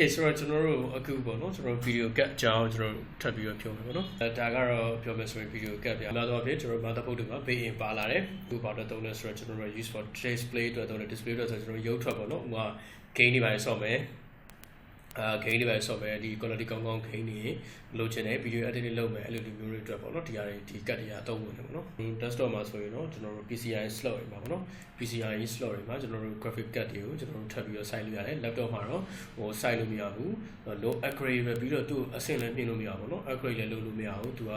Okay ဆိုတော့ကျွန်တော်တို့အခုပေါ့နော်ကျွန်တော်တို့ video cut အကြောင်းကျွန်တော်တို့ထပ်ပြီးတော့ပြောမယ်ပေါ့နော်အဲဒါကတော့ပြောမယ်ဆိုရင် video cut ပြအများသောအားဖြင့်ကျွန်တော်တို့ motherboard တွေမှာ built-in ပါလာတယ်အခုပေါတော့သုံးလဲဆိုတော့ကျွန်တော်တို့ use for display အတွက်သုံးတယ် display အတွက်ဆိုတော့ကျွန်တော်ရုပ်ထွက်ပေါ့နော်ဥပမာ gain တွေပါဆော့မယ် အာ gain တွေပဲဆော့မယ်ဒီ quality ကောင်းကောင်း gain တွေလိုချင်တယ် video edit တွေလုပ်မယ်အဲ့လိုဒီမျိုးတွေအတွက်ပေါ့နော်ဒီဟာတွေဒီ cut တွေအသုံးဝင်တယ်ပေါ့နော် desktop မှာဆိုရင်တော့ကျွန်တော်တို့ PCI slot တွေမှာပေါ့နော် PCI slot တွေမှာကျွန်တော်တို့ graphic card တွေကိုကျွန်တော်တို့ထပ်ပြီးတော့ site လုပ်ရတယ် laptop မှာတော့ဟို site လို့မရဘူး low upgrade ပဲပြီးတော့သူ့အဆင့်လည်းပြင်လို့မရဘူးပေါ့နော် upgrade လည်းလုပ်လို့မရဘူးသူက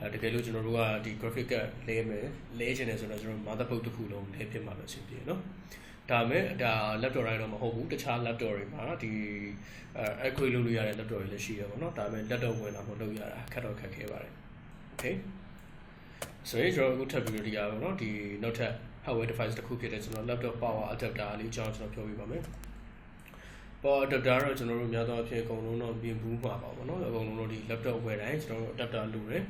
အဲတကယ်လို့ကျွန်တော်တို့ကဒီ graphic card လဲမယ်လဲချင်တယ်ဆိုတော့ကျွန်တော် motherboard တစ်ခုလုံးလဲဖြစ်မှာပဲအဆင်ပြေနော် ဒါမဲ့ဒါ laptop တိုင်းတော့မဟုတ်ဘူးတခြား laptop တွေမှာဒီအဲ upgrade လုပ်လို့ရတဲ့ laptop တွေလည်းရှိတယ်ပေါ့နော်ဒါမဲ့ laptop ဝင်လာမလုပ်ရတာခက်တော့ခက်ခဲပါတယ် okay ဆိုရင်ကျွန်တော်အခုထပ်ပြီးတော့ဒီအားပေါ့နော်ဒီနောက်ထပ် hardware device တစ်ခုဖြစ်တဲ့ကျွန်တော် laptop power adapter လေးအကြောင်းကျွန်တော်ပြောပြပါမယ် power adapter တော့ကျွန်တော်တို့များသောအားဖြင့်အကုန်လုံးတော့ပြင်ဘူးမှာပါပေါ့နော်အကုန်လုံးတော့ဒီ laptop ဝယ်တိုင်းကျွန်တော်တို့ adapter လိုတယ်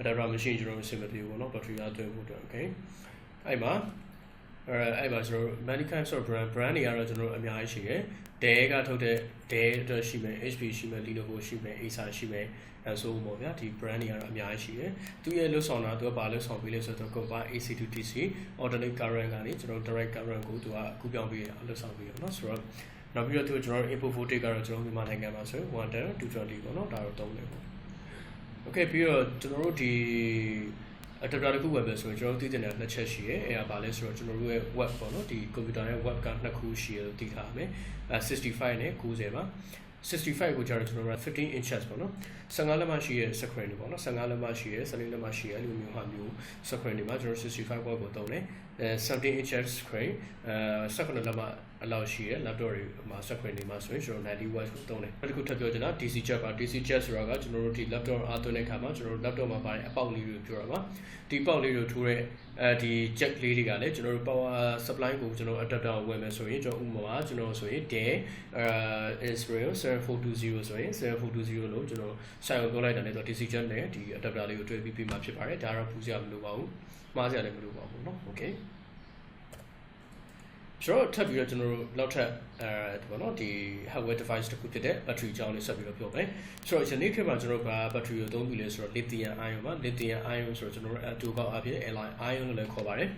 adapter machine ကျွန်တော်တို့အဆင်မပြေဘူးပေါ့နော် battery အားသွင်းဖို့အတွက် okay အဲ့မှာ အဲ့အဲ့မှာကျွန်တော်တို့ many kinds of brand brand တွေကတော့ကျွန်တော်တို့အများကြီးရှိတယ်။ Dell ကထုတ်တဲ့ Dell တော့ရှိမယ် HP ရှိမယ် Lenovo ရှိမယ် Acer ရှိမယ်အဲဆိုပေါ့ဗျာဒီ brand တွေကတော့အများကြီးရှိတယ်။သူရဲ့လွှတ်ဆောင်တာသူကဘာလွှတ်ဆောင်ပေးလဲဆိုတော့ combine AC to DC alternate current ကနေကျွန်တော် direct current ကိုသူကကူးပြောင်းပေးရလွှတ်ဆောင်ပေးရနော်ဆိုတော့နောက်ပြီးတော့သူကျွန်တော် input voltage ကတော့ကျွန်တော်မြန်မာနိုင်ငံမှာဆို110 220ပေါ့နော်ဒါတော့သုံးတယ်ပေါ့။ Okay ပြီးတော့ကျွန်တော်တို့ဒီ adapter တစ်ခုဝယ်မယ်ဆိုရင်ကျွန်တော်တို့သိတဲ့နှစ်ချက်ရှိရဲအဲဒါပါလဲဆိုတော့ကျွန်တော်တို့ရဲ့ web ပေါ့နော်ဒီ computer ရဲ့ web ကနှစ်ခုရှိရလို့သိထားမယ်အဲ65နဲ့90ပါ65ကိုကျတော့ကျွန်တော်တို့15 inches ပေါ့နော်15လက်မရှိရဲ့ screen တွေပေါ့နော်15လက်မရှိရဲ့16လက်မရှိရဲ့အဲ့လိုမျိုးဟာမျိုး screen တွေမှာကျွန်တော်65 watt ကိုသုံးတယ်အဲ17 inches screen အဲ16လက်မအလောက်ရှိရဲ့ laptop တွေမှာ screen တွေမှာဆိုရင်ကျွန်တော်90 watt ကိုသုံးတယ်နောက်တစ်ခုထပ်ပြောချင်တာ DC jack ပါ DC jack ဆိုတာကကျွန်တော်တို့ဒီ laptop အားသွင်းတဲ့အခါမှာကျွန်တော်တို့ laptop မှာပါတဲ့အပေါက်လေးတွေပြောတာပါဒီပေါက်လေးတွေထိုးတဲ့အဲဒီ jack လေးတွေကလည်းကျွန်တော်တို့ power supply ကိုကျွန်တော် adapter ကိုဝယ်မယ်ဆိုရင်ကျွန်တော်ဥပမာကျွန်တော်ဆိုရင် Dell အဲ Israel 7420ဆိုရင်7420လို့ကျွန်တော်ဆိုင်ကိုပြောလိုက်တာလည်းဆို DC jack နဲ့ဒီ adapter လေးကိုတွေ့ပြီးပြီးမှဖြစ်ပါတယ်ဒါတော့ပူစရာမလိုပါဘူးမှားစရာလည်းမလိုပါဘူးเนาะ okay ကျွန်တော်ထပ်ပြီးတော့ကျွန်တော်တို့နောက်ထပ်အဲဒီပေါ့နော်ဒီ hardware device တစ်ခုဖြစ်တဲ့ battery အကြောင်းလေးဆက်ပြီးတော့ပြောမယ်ဆိုတော့ယနေ့ခေတ်မှာကျွန်တော်တို့က battery ကိုအသုံးပြုလဲဆိုတော့ lithium ion ပါ lithium ion ဆိုတော့ကျွန်တော်တို့အတူကောက်အဖြစ် airline ion လို့လည်းခေါ်ပါတယ်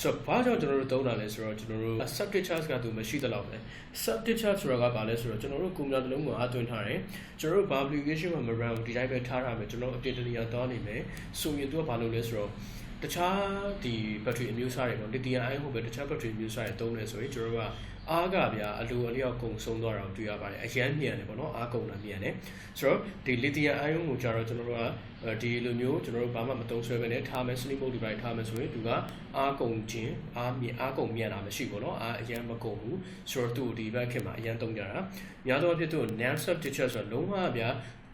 ဆိုတော့ဘာကြောင့်ကျွန်တော်တို့သုံးတာလဲဆိုတော့ကျွန်တော်တို့ subject charge ကသူမရှိသလောက်ပဲ subject charge ဆိုတာကဘာလဲဆိုတော့ကျွန်တော်တို့ကွန်ပျူတာတစ်လုံးမှာအသွင်းထားတယ်ကျွန်တော်တို့ဘာ application မှာမ run ဒီတိုင်းပဲထားထားမယ်ကျွန်တော်အပြင်တနေရာသွားနေမယ်ဆိုရင်သူကဘာလုပ်လဲဆိုတော့ တခြားဒီ battery အမျိုးအစားတွေပေါ့ lithium ion ဟုတ်ပဲတခြား battery အမျိုးအစားတွေသုံးတယ်ဆိုရင်ကျွန်တော်တို့ကအားကဗျာအလိုအလျောက်ကုံဆုံးသွားတာကိုတွေ့ရပါတယ်အရန်မြန်တယ်ပေါ့နော်အားကုံတာမြန်တယ်ဆိုတော့ဒီ lithium ion ကိုကြတော့ကျွန်တော်တို့ကဒီလိုမျိုးကျွန်တော်တို့ဘာမှမသုံးဆွဲဘဲနဲ့ထားမယ် sleep mode device ထားမယ်ဆိုရင်သူကအားကုံခြင်းအားမြအားကုံမြန်တာမရှိဘူးနော်အားအရန်မကုံဘူးဆိုတော့သူ့ဒီဘက်ခင်မှာအရန်သုံးကြတာများသောအားဖြင့်သူ့ non substitute ဆိုတော့လုံးဝဗျာ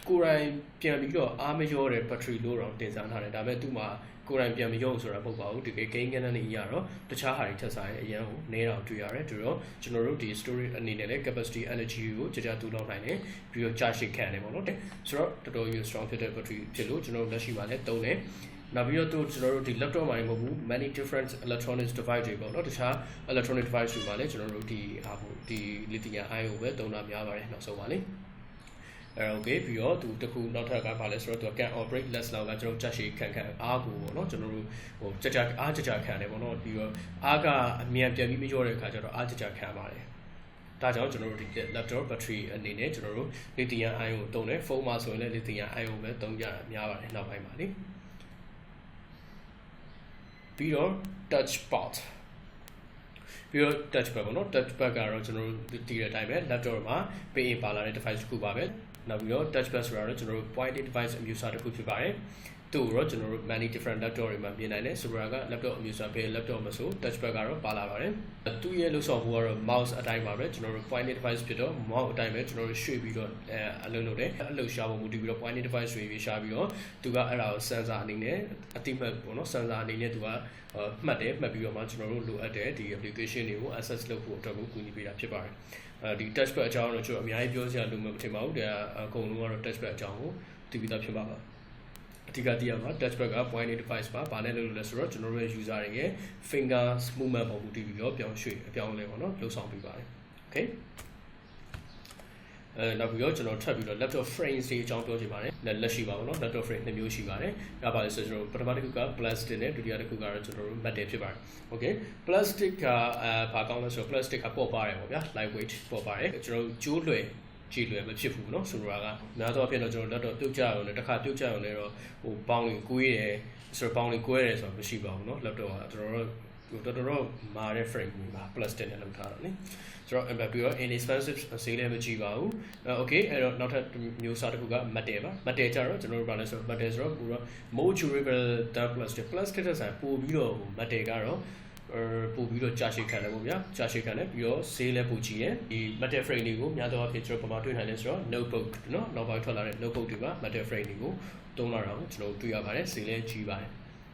ကိုယ်တိုင်ပြန်ပြီးတော့အားမလျောတဲ့ battery လို့တော့တင်စားထားတယ်ဒါပေမဲ့သူ့မှာ ကိုယ်တိုင်ပြန်မရုံဆိုတာမဟုတ်ပါဘူးတကယ် gain ကနေရတော့တခြားဟာတွေထက်စားရင်အရင်ကိုနေတော့တွေ့ရတယ်ဒါတော့ကျွန်တော်တို့ဒီ storage အနေနဲ့လည်း capacity energy ကိုကြာကြာတူလောက်နိုင်တယ်ပြီးတော့ charge ခံတယ်ပေါ့နော်ဆိုတော့တော်တော်ကြီး strong ဖြစ်တဲ့ battery ဖြစ်လို့ကျွန်တော်တို့လက်ရှိမှာလည်းသုံးတယ်နောက်ပြီးတော့ကျွန်တော်တို့ဒီ laptop မှာမဟုတ်ဘူး many different electronics device တွေပေါ့နော်တခြား electronic device တွေမှာလည်းကျွန်တော်တို့ဒီဟာပေါ့ဒီ lithium ion ကိုပဲသုံးတာများပါတယ်နောက်ဆုံးပါလေ အဲ okay ပြီးတော့သူတခုနောက်ထပ်ကပါလဲဆိုတော့သူ can operate less လောက်ကကျွန်တော်ချက်ရှိခံခံအားကိုပေါ့နော်ကျွန်တော်တို့ဟိုကြကြအားကြကြခံတယ်ပေါ့နော်ပြီးတော့အားကအမြန်ပြန်ပြီးမရောတဲ့အခါကျတော့အားကြကြခံပါတယ်ဒါကြောင့်ကျွန်တော်တို့ဒီ laptop battery အနေနဲ့ကျွန်တော်တို့ lithium ion ကိုသုံးတယ်ဖုန်းမှာဆိုရင်လည်း lithium ion ကိုပဲသုံးကြတာများပါတယ်နောက်ပိုင်းမှာလေပြီးတော့ touch pad ပြီးတော့ touch pad ပေါ့နော် touch pad ကတော့ကျွန်တော်တို့တည်တဲ့အတိုင်းပဲ laptop မှာပေးရင်ပါလာတဲ့ device တစ်ခုပါပဲ နောက်ပြီးတော့ touch pad ဆိုတာတော့ကျွန်တော်တို့ pointed device အမျိုးအစားတစ်ခုဖြစ်ပါတယ် သူ့ကိုတော့ကျွန်တော်တို့ many different laptop တွေမှာပြင်နိုင်တယ်ဆိုတော့က laptop အမျိုးအစားဘယ် laptop မဆို touch pad ကတော့ပါလာပါတယ်သူ့ရဲ့လို့ဆိုဖို့ကတော့ mouse အတိုင်းပါပဲကျွန်တော်တို့ pointed device ဖြစ်တော့ mouse အတိုင်းပဲကျွန်တော်တို့ရွှေ့ပြီးတော့အဲအလုံးလုပ်တယ်အလုပ်ရှာဖို့မူတည်ပြီးတော့ pointed device ရွှေ့ပြီးရှာပြီးတော့သူကအဲ့ဒါကို sensor အနေနဲ့အတိမတ်ပေါ့နော် sensor အနေနဲ့သူကမှတ်တယ်မှတ်ပြီးတော့မှကျွန်တော်တို့လိုအပ်တဲ့ဒီ application တွေကို access လုပ်ဖို့အတွက်ကိုကူညီပေးတာဖြစ်ပါတယ်အဲဒီ touch pad အကြောင်းတော့ကျွန်တော်အများကြီးပြောစရာလိုမှမထင်ပါဘူးဒါအကုန်လုံးကတော့ touch pad အကြောင်းကိုသိပြီးသားဖြစ်ပါပါ အဓိကတည်ရမှာ touch pad က point device ပါဘာနဲ့လုပ်လို့လဲဆိုတော့ကျွန်တော်တို့ရဲ့ user တွေရဲ့ finger movement ပုံမူတည်ပြီးတော့ပြောင်းရွှေ့အပြောင်းလဲပေါ့နော်လှုပ်ဆောင်ပေးပါတယ် okay အဲနောက်ပြီးတော့ကျွန်တော်ထပ်ပြီးတော့ laptop frame တွေအကြောင်းပြောချင်ပါတယ်လက်လက်ရှိပါဘောနော် laptop frame နှစ်မျိုးရှိပါတယ်ဒါပါလဲဆိုကျွန်တော်ပထမတစ်ခုက plastic နဲ့ဒုတိယတစ်ခုကတော့ကျွန်တော်တို့ metal ဖြစ်ပါတယ် okay plastic ကအဲဘာကောင်းလဲဆိုတော့ plastic ကပေါ့ပါတယ်ပေါ့ဗျာ lightweight ပေါ့ပါတယ်ကျွန်တော်ကျိုးလွယ် ကြည်လွယ်မဖြစ်ဘူးเนาะဆိုတော့ကများသောအားဖြင့်တော့ကျွန်တော်လက်တော့ပြုတ်ကြရုံနဲ့တစ်ခါပြုတ်ကြရုံနဲ့တော့ဟိုပေါင်းကိုကွေးတယ်ဆိုတော့ပေါင်းကိုကွဲတယ်ဆိုတော့မရှိပါဘူးเนาะ laptop ကကျွန်တော်တို့တော်တော်မာတဲ့ frame ကြီးပါ plastic နဲ့လုပ်ထားတာနိဆိုတော့ပြီးတော့ inexpensive ဈေးလည်းမကြီးပါဘူး okay အဲ့တော့နောက်ထပ်မျိုးစားတစ်ခုက metal ပါ metal ကြတော့ကျွန်တော်တို့ဘာလဲဆိုတော့ metal ဆိုတော့ပူတော့ more durable than plastic plastic တဲ့ဆိုင်ပို့ပြီးတော့ metal ကတော့ ပို့ပြီးတော့ကြာရှည်ခံတယ်ပေါ့ဗျာကြာရှည်ခံတယ်ပြီးတော့ဈေးလည်းပိုကြီးရယ်ဒီ metal frame တွေကိုများသောအားဖြင့်ကျွန်တော်ပမာတွေ့နိုင်လဲဆိုတော့ notebook เนาะနောက်ပိုင်းထွက်လာတဲ့ notebook တွေပါ metal frame တွေကိုသုံးလာတာကိုကျွန်တော်တွေ့ရပါတယ်ဈေးလည်းကြီးပါတယ်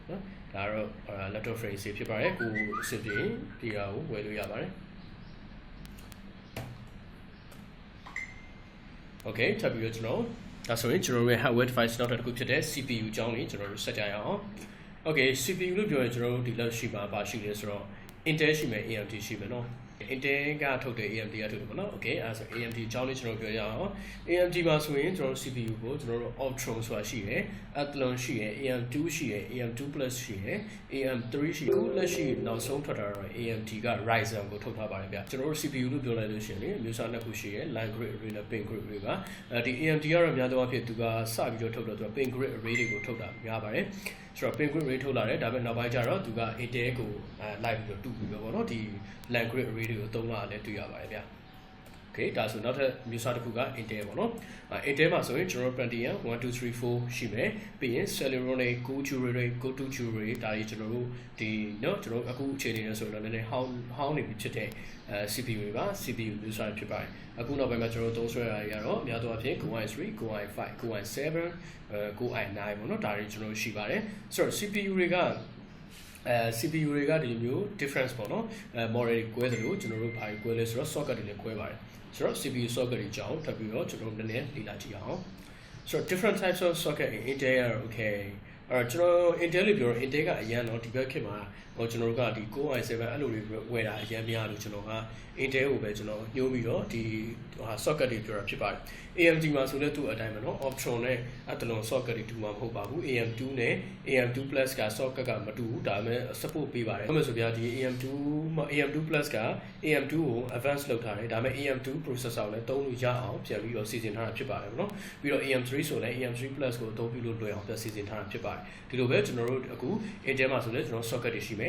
เนาะဒါတော့ laptop frame ဈေးဖြစ်ပါတယ်ကိုအစစ်ပြေဒီဟာကိုဝယ်လို့ရပါတယ် Okay ထပ်ပြီးတော့ကျွန်တော်ဒါဆိုရင်ကျွန်တော်တို့ရဲ့ hardware device နောက်တစ်ခုဖြစ်တဲ့ CPU အကြောင်းလေးကျွန်တော်တို့ဆက်ကြရအောင် Okay CPU လို့ပြောရင်ကျွန်တော်တို့ဒီလောက်ရှိမှာပါရှိတယ်ဆိုတော့ Intel ရှိမယ် AMD ရှိမယ်နော် Intel ကထုတ်တဲ့ AMD ကထုတ်တယ်ပေါ့နော် Okay အဲဆို AMD အကြောင်းလေးကျွန်တော်ပြောရအောင် AMD မှာဆိုရင်ကျွန်တော်တို့ CPU ကိုကျွန်တော်တို့ Optron ဆိုတာရှိတယ် Athlon ရှိတယ် AM2 ရှိတယ် AM2 Plus ရှိတယ် AM3 ရှိတယ်ခုလက်ရှိနောက်ဆုံးထွက်တာတော့ AMD က Ryzen ကိုထုတ်ထားပါတယ်ဗျကျွန်တော်တို့ CPU လို့ပြောလိုက်လို့ရှိရင်လေမျိုးစားနှစ်ခုရှိတယ် line grid array နဲ့ pin grid array ပါအဲဒီ AMD ကတော့များသောအားဖြင့်သူကစပြီးတော့ထုတ်တော့သူက pin grid array တွေကိုထုတ်တာများပါတယ် ဆိုတော့ pin grid array ထုတ်လာတယ်ဒါပေမဲ့နောက်ပိုင်းကျတော့သူက Intel ကိုအဲလိုက်ပြီးတော့တူပြီးတော့ဗောနော်ဒီ line grid array တွေကိုသုံးလာတယ်တွေ့ရပါတယ်ဗျ Okay ဒါဆိုနောက်ထပ်မျိုးစားတစ်ခုက Intel ပေါ့နော်အဲ Intel မှာဆိုရင်ကျွန်တော် Pentium 1 2 3 4ရှိမယ်ပြီးရင် Celeron တွေ Go Jewelry Go to Jewelry ဒါတွေကျွန်တော်တို့ဒီเนาะကျွန်တော်အခုအခြေအနေနဲ့ဆိုတော့လည်းနည်းနည်းဟောင်းဟောင်းနေပြီဖြစ်တဲ့အဲ CPU တွေပါ CPU မျိုးစားဖြစ်ပါတယ်အခုနောက်ပိုင်းမှာကျွန်တော်တို့သုံးစွဲရတာတွေကတော့အများသောအားဖြင့် Go i3 Go i5 Go i7 အဲ Go i9 ပေါ့နော်ဒါတွေကျွန်တော်တို့ရှိပါတယ်ဆိုတော့ CPU တွေက အဲ CPU တွေကဒီလိုမျိုး difference ပေါ့နော်အဲ model တွေကွဲသလိုကျွန်တော်တို့ဘာတွေကွဲလဲဆိုတော့ socket တွေလည်းကွဲပါတယ်ဆိုတော့ CPU socket တွေကြောင်းထပ်ပြီးတော့ကျွန်တော်တို့နည်းနည်းလေ့လာကြည့်အောင်ဆိုတော့ different types of socket in Intel ရ okay အဲ့ကျွန်တော် Intel လို့ပြောတော့ Intel ကအရန်တော့ဒီဘက်ခေတ်မှာဟိုကျွန်တော်တို့ကဒီ Core i7 အဲ့လိုတွေဝယ်တာအများများလို့ကျွန်တော်က Intel ကိုပဲကျွန်တော်ညှိုးပြီးတော့ဒီဟာ socket တွေပြောတာဖြစ်ပါတယ် AMD မှာဆိုလည်းသူ့အတိုင်းပဲနော် Optron နဲ့အတလွန် socket တွေတူမှာမဟုတ်ပါဘူး AM2 နဲ့ AM2 Plus က socket ကမတူဘူးဒါပေမဲ့ support ပေးပါတယ်ဟုတ်မယ်ဆိုပြဒီ AM2 မှာ AM2 Plus က AM2 ကို advance လုပ်ထားတယ်ဒါပေမဲ့ AM2 processor ကိုလည်းသုံးလို့ရအောင်ပြန်ပြီးတော့စီစဉ်ထားတာဖြစ်ပါတယ်ဗောနော်ပြီးတော့ AM3 ဆိုလည်း AM3 Plus ကိုအသုံးပြုလို့လွယ်အောင်ပြန်စီစဉ်ထားတာဖြစ်ပါတယ်ဒီလိုပဲကျွန်တော်တို့အခု Intel မှာဆိုလည်းကျွန်တော် socket တွေရှိမ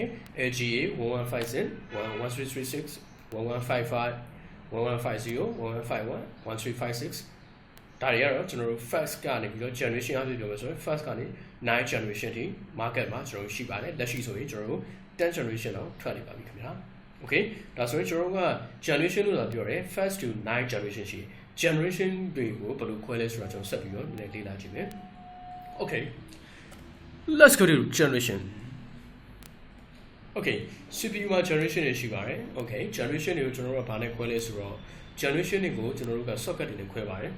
LGA 1156 1336 1155 1150 1151 1356ဒါတွေကတော့ကျွန်တော်တို့ first ကနေပြီးတော့ generation အဖြစ်ပြောမယ်ဆိုရင် first ကနေ9 generation ထိ market မှာကျွန်တော်တို့ရှိပါတယ်လက်ရှိဆိုရင်ကျွန်တော်တို့10 generation လောက်ထွက်နေပါပြီခင်ဗျာ okay ဒါဆိုရင်ကျွန်တော်တို့က generation လို့သာပြောတယ် first to 9 generation ရှိတယ် generation တွေကိုဘယ်လိုခွဲလဲဆိုတာကျွန်တော်ဆက်ပြီးတော့နည်းနည်းလေ့လာကြည့်မယ် okay let's go to generation Okay CPU မှာ generation တွေရှိပါတယ် okay generation တွေကိုကျွန်တော်တို့ကဘာနဲ့ခွဲလဲဆိုတော့ generation တွေကိုကျွန်တော်တို့က socket တွေနဲ့ခွဲပါတယ်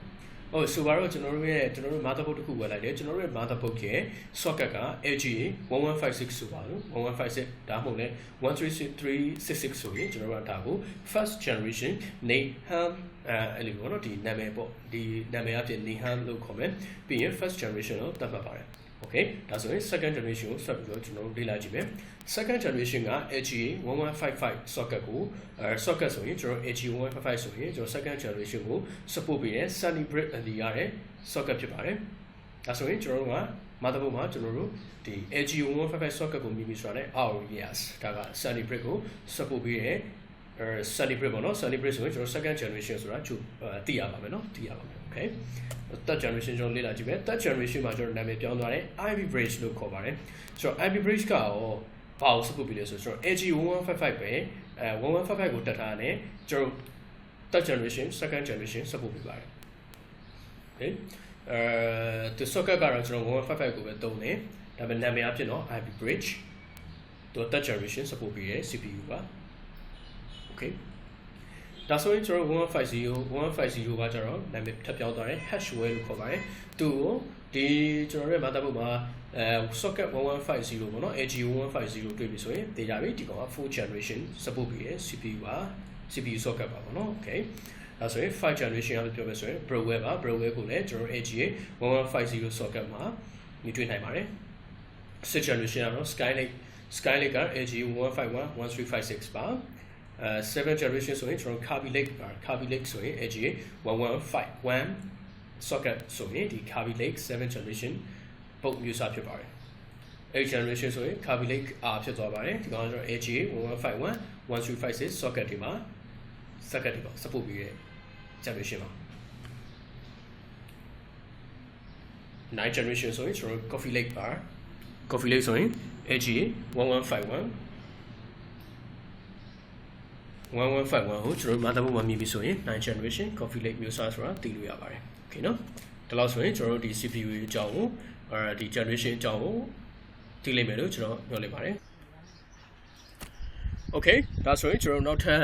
ဟုတ်ဆိုပါတော့ကျွန်တော်တို့ရဲ့ကျွန်တော်တို့ motherboard တစ်ခုဝယ်လိုက်တယ်ကျွန်တော်တို့ရဲ့ motherboard ရဲ့ socket က LGA 1156ဆိုပါလို့1156ဒါမှမဟုတ်လဲ136366ဆိုရင်ကျွန်တော်တို့ကဒါကို first generation Nahum အဲအဲ့လိုပေါ့နော်ဒီနာမည်ပေါ့ဒီနာမည်အပြင် Nahum လို့ခေါ်မယ်ပြီးရင် first generation ကိုသတ်မှတ်ပါတယ် okay ဒါဆိုရင် second generation ကိုဆက်ပြီးတော့ကျွန်တော်တို့လေ့လာကြည့်မယ် second generation က LGA 1155 socket ကိုအဲ socket ဆိုရင်ကျွန်တော် LGA 1155 ဆိုရင်ကျွန်တော် second generation ကို support ပေးတဲ့ Sunny Brick အလီရတဲ့ socket ဖြစ်ပါတယ်ဒါဆိုရင်ကျွန်တော်တို့က motherboard မှာကျွန်တော်တို့ဒီ LGA 1155 socket ကိုမြင်ပြီးဆိုတာနဲ့ ROES ဒါက Sunny Brick ကို support ပေးတဲ့အဲ Sunny Brick ပေါ့နော် Sunny Brick ဆိုရင်ကျွန်တော် second generation ဆိုတာကျသိရပါမယ်နော်သိရပါမယ် okay third generation ကျွန်တော်လေ့လာကြည့်မယ် third generation မှာကျွန်တော်နာမည်ပြောင်းသွားတယ် Ivy Bridge လို့ခေါ်ပါတယ်ဆိုတော့ Ivy Bridge ကရောဘာကို support ပေးလဲဆိုတော့ AG 1155ပဲအဲ1155ကိုတက်ထားတယ်ကျွန်တော် third generation second generation support ပေးပါတယ် okay အဲဒီ socket ကတော့ကျွန်တော်1155ကိုပဲသုံးတယ်ဒါပေမဲ့နာမည်အဖြစ်တော့ Ivy Bridge သူ third generation support ပေးတဲ့ CPU ပါ okay ဒါဆိုရင်ကျွန်တော်1150 1150ကကျတော့နာမည်ထပ်ပြောင်းသွားတယ် hashware လို့ခေါ်ပါတယ်သူကိုဒီကျွန်တော်ရဲ့ motherboard မှာအဲ socket 1150ပေါ့နော် AG 1150တွေ့ပြီဆိုရင်သိကြပြီဒီကောင်က4 generation support ပြီးရယ် CPU ပါ CPU socket ပါပေါ့နော် okay ဒါဆိုရင်5 generation အပြောမယ်ဆိုရင် Broware ပါ Broware ကိုလည်းကျွန်တော် AGA 1150 socket မှာမြင်တွေ့နိုင်ပါတယ်6 generation ကတော့ Skylake Skylake က AGA 1151 1356ပါ အဲ7 generation ဆိုရင်ကျွန်တော် Kaby Lake ပါ Kaby Lake ဆိုရင် AGA 1151 socket ဆိုရင်ဒီ Kaby Lake 7 generation ပုံမျိုးစားဖြစ်ပါတယ် 8 generation ဆိုရင် Kaby Lake R ဖြစ်သွားပါတယ်ဒီကောင်ကျွန်တော် AGA 1151 1356 socket ဒီမှာ socket ဒီပေါ့ support ပြီးတဲ့ generation ပါ9 generation ဆိုရင်ကျွန်တော် Coffee Lake ပါ Coffee Lake ဆိုရင် AGA 1151 1151ကိုကျွန်တော်မာတာဘုတ်မှာမြင်ပြီးဆိုရင်9 generation Coffee Lake မျိုးစားဆိုတာသိလို့ရပါတယ်။ Okay နော်။ဒါလို့ဆိုရင်ကျွန်တော်တို့ဒီ CPU အကြောင်းကိုအဲဒီ generation အကြောင်းကိုသိလိမ့်မယ်လို့ကျွန်တော်ပြောလိုက်ပါတယ်။ Okay ဒါဆိုရင်ကျွန်တော်နောက်ထပ်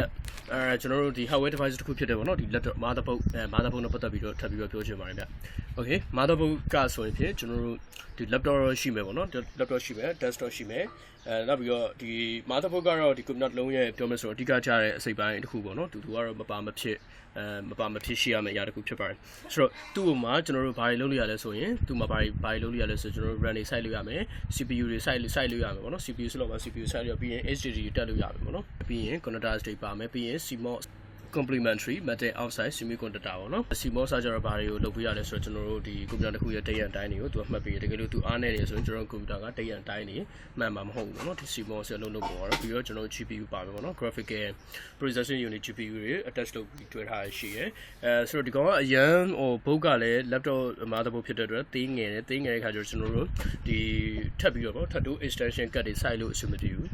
အဲကျွန်တော်တို့ဒီ hardware device တစ်ခုဖြစ်တယ်ပေါ့နော်ဒီ laptop motherboard အဲ motherboard နဲ့ပတ်သက်ပြီးတော့ထပ်ပြီးတော့ပြောချင်ပါတယ်ဗျ။ Okay motherboard ကဆိုရင်ဖြင့်ကျွန်တော်တို့ဒီ laptop ရှိမယ်ပေါ့နော် laptop ရှိမယ် desktop ရှိမယ်အဲနောက်ပြီးတော့ဒီ motherboard ကတော့ဒီ computer လုံးရဲ့ပြောမယ်ဆိုတော့အဓိကကျတဲ့အစိပ်ပိုင်းတစ်ခုပေါ့နော်တူတူကတော့မပါမဖြစ်အဲမပါမဖြစ်ရှိရမယ့်အရာတစ်ခုဖြစ်ပါတယ်ဆိုတော့သူ့ဥမှာကျွန်တော်တို့ဘာတွေလုပ်လို့ရလဲဆိုရင်သူ့မှာဘာတွေဘာတွေလုပ်လို့ရလဲဆိုကျွန်တော်တို့ RAM တွေ site လုပ်ရမယ် CPU တွေ site site လုပ်ရမယ်ပေါ့နော် CPU ဆိုတော့မှာ CPU site လုပ်ပြီးရင် HDD တက်လို့ရမယ်ပေါ့နော်ပြီးရင် connectors တွေပါမယ်ပြီးရင် CMOS complementary metal oxide semiconductor ပေါ့နော် CMOS ကကျတော့ဘာတွေကိုလုပ်ပြရလဲဆိုတော့ကျွန်တော်တို့ဒီကွန်ပျူတာတစ်ခုရဲ့တရံတိုင်းတွေကိုသူကမှတ်ပြီးတကယ်လို့သူအားနေတယ်ဆိုရင်ကျွန်တော်တို့ကွန်ပျူတာကတရံတိုင်းတွေမှန်မှာမဟုတ်ဘူးပေါ့နော်ဒီ CMOS ရဲ့လုံးလုံးပေါ်တော့ပြီးတော့ကျွန်တော်တို့ GPU ပါမယ်ပေါ့နော် graphical processing unit GPU တွေ attach လုပ်ပြီးတွဲထားရရှိရယ်အဲဆိုတော့ဒီကောင်ကအရန်ဟိုဘုတ်ကလည်း laptop motherboard ဖြစ်တဲ့အတွက်သေးငယ်တယ်သေးငယ်တဲ့ခါကျတော့ကျွန်တော်တို့ဒီထပ်ပြီးတော့ပေါ့ထပ်တိုး extension card တွေစိုက်လို့အဆင်မပြေဘူး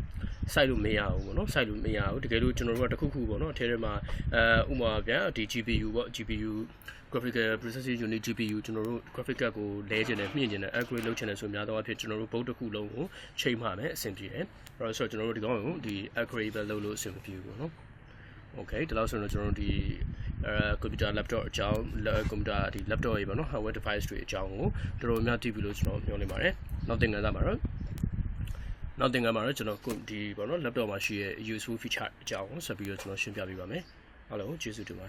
စိုက်လို့မရဘူးပေါ့နော်စိုက်လို့မရဘူးတကယ်လို့ကျွန်တော်တို့ကတခုခုပေါ့နော်အထဲထဲမှာအဲဥပမာဗျာဒီ GPU ပေါ့ GPU graphical processing unit GPU ကျွန်တော်တို့ graphic card ကိုလဲကျင်တယ်မြင့်ကျင်တယ် upgrade လုပ်ချင်တယ်ဆိုများတော့အဖြစ်ကျွန်တော်တို့ဘုတ်တစ်ခုလုံးကိုချိန်မှမယ်အဆင်ပြေတယ်အဲ့တော့ဆိုတော့ကျွန်တော်တို့ဒီကောင်ကိုဒီ upgrade ပဲလုပ်လို့အဆင်မပြေဘူးပေါ့နော် Okay ဒီလောက်ဆိုတော့ကျွန်တော်တို့ဒီအဲကွန်ပျူတာ laptop အကြောင်းကွန်ပျူတာဒီ laptop တွေပေါ့နော် hardware device တွေအကြောင်းကိုတော်တော်များသိပြီလို့ကျွန်တော်ပြောနေပါတယ်နောက်သင်ခန်းစာမှာတော့နောက်သင်ခန်းမှာတော့ကျွန်တော်ဒီပေါ့နော် laptop မှာရှိတဲ့ useful feature အကြောင်းကိုဆက်ပြီးတော့ကျွန်တော်ရှင်းပြပေးပါမယ် အားလုံးကျေးဇူးတင်ပါ